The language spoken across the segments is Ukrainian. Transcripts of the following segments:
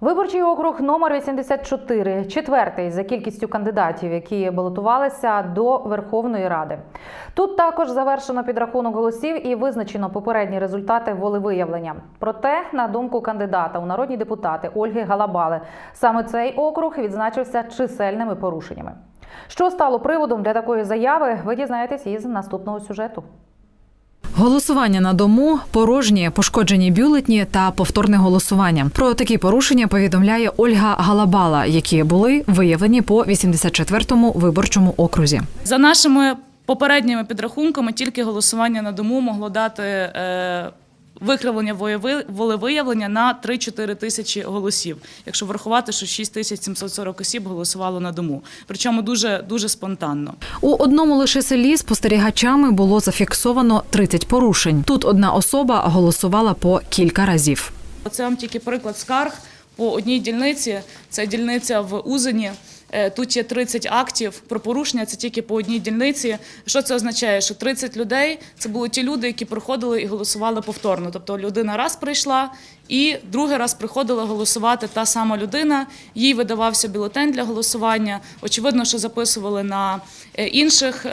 Виборчий округ номер 84, четвертий за кількістю кандидатів, які балотувалися до Верховної Ради. Тут також завершено підрахунок голосів і визначено попередні результати волевиявлення. Проте, на думку кандидата у народні депутати Ольги Галабали, саме цей округ відзначився чисельними порушеннями. Що стало приводом для такої заяви, ви дізнаєтесь із наступного сюжету. Голосування на дому, порожні, пошкоджені бюлетні та повторне голосування. Про такі порушення повідомляє Ольга Галабала, які були виявлені по 84-му виборчому окрузі. За нашими попередніми підрахунками, тільки голосування на дому могло дати е, викривлення волевиявлення на 3-4 тисячі голосів, якщо врахувати, що 6 тисяч 740 осіб голосувало на дому. Причому дуже дуже спонтанно. У одному лише селі спостерігачами було зафіксовано 30 порушень. Тут одна особа голосувала по кілька разів. Це вам тільки приклад скарг по одній дільниці. Це дільниця в Узені. Е, Тут є 30 актів про порушення. Це тільки по одній дільниці. Що це означає? Що 30 людей це були ті люди, які приходили і голосували повторно. Тобто людина раз прийшла і другий раз приходила голосувати та сама людина. Їй видавався бюлетень для голосування. Очевидно, що записували на е, інших.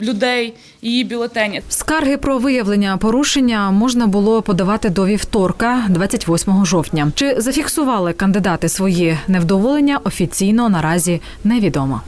Людей її бюлетені. Скарги про виявлення порушення можна було подавати до вівторка, 28 жовтня. Чи зафіксували кандидати свої невдоволення офіційно наразі невідомо.